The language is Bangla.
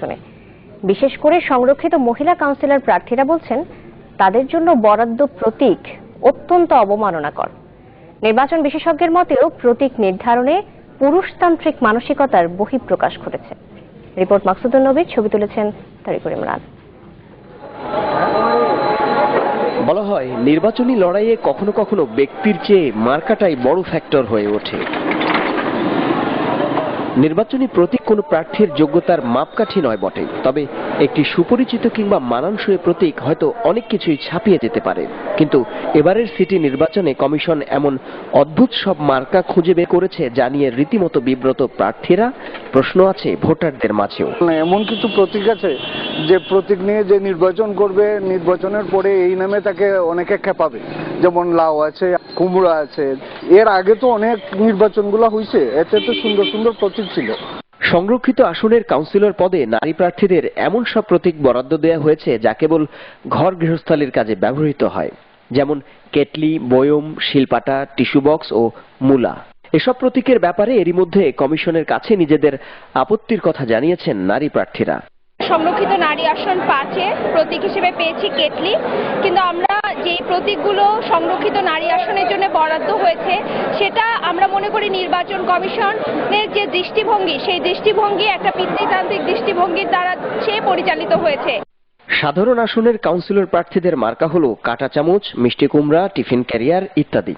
শুনে বিশেষ করে সংরক্ষিত মহিলা কাউন্সিলর প্রার্থীরা বলছেন, তাদের জন্য বরাদ্দ প্রতীক অত্যন্ত অবমাননাকর। নির্বাচন বিশেষজ্ঞের মতেও প্রতীক নির্ধারণে পুরুষতান্ত্রিক মানসিকতার বহিঃপ্রকাশ ঘটেছে। রিপোর্ট মাকসুদুল নবীর, ছবি তুলেছেন তারিকুর ইমরান। বলা হয়, নির্বাচনী লড়াইয়ে কখনো কখনো ব্যক্তির চেয়ে মার্কাটাই বড় ফ্যাক্টর হয়ে ওঠে। নির্বাচনী প্রতীক কোনো প্রার্থীর যোগ্যতার মাপকাঠি নয় বটে, তবে একটি সুপরিচিত কিংবা মানানসই প্রতীক হয়তো অনেক কিছুই ছাপিয়ে যেতে পারে। কিন্তু এবারের সিটি নির্বাচনে কমিশন এমন অদ্ভুত সব মার্কা খুঁজে বের করেছে যা নিয়ে রীতিমতো বিব্রত প্রার্থীরা প্রশ্ন আছে ভোটারদের মাঝেও। মানে এমন কিছু প্রতীক আছে যে প্রতীক নিয়ে যে নির্বাচন করবে, নির্বাচনের পরে এই নামে তাকে অনেকে খেপাবে। যেমন লাউ আছে কুমড়া আছে এর আগে তো অনেক নির্বাচনগুলো হয়েছে এতে তো সুন্দর সুন্দর প্রতীক ছিল। সংরক্ষিত আসনের কাউন্সিলর পদে নারী প্রার্থীদের এমন সব প্রতীক বরাদ্দ দেওয়া হয়েছে যা কেবল ঘর গৃহস্থালির কাজে ব্যবহৃত হয় যেমন কেটলি বয়ম শিলপাটা টিস্যু বক্স ও মূলা। এসব প্রতীকের ব্যাপারে এরই মধ্যে কমিশনের কাছে নিজেদের আপত্তির কথা জানিয়েছেন নারী প্রার্থীরা। সংরক্ষিত নারী আসন পাঁচে প্রতীক হিসেবে পেয়েছি কেটলি কিন্তু আমরা যে প্রতীকগুলো সংরক্ষিত নারী আসনের জন্য বরাদ্দ হয়েছে, সেটা আমরা মনে করি নির্বাচন কমিশনের যে দৃষ্টিভঙ্গি, সেই দৃষ্টিভঙ্গি একটা পিতৃতান্ত্রিক দৃষ্টিভঙ্গির দ্বারা সে পরিচালিত হয়েছে। সাধারণ আসনের কাউন্সিলর প্রার্থীদের মার্কা হল কাটা চামচ, মিষ্টি কুমড়া, টিফিন ক্যারিয়ার ইত্যাদি।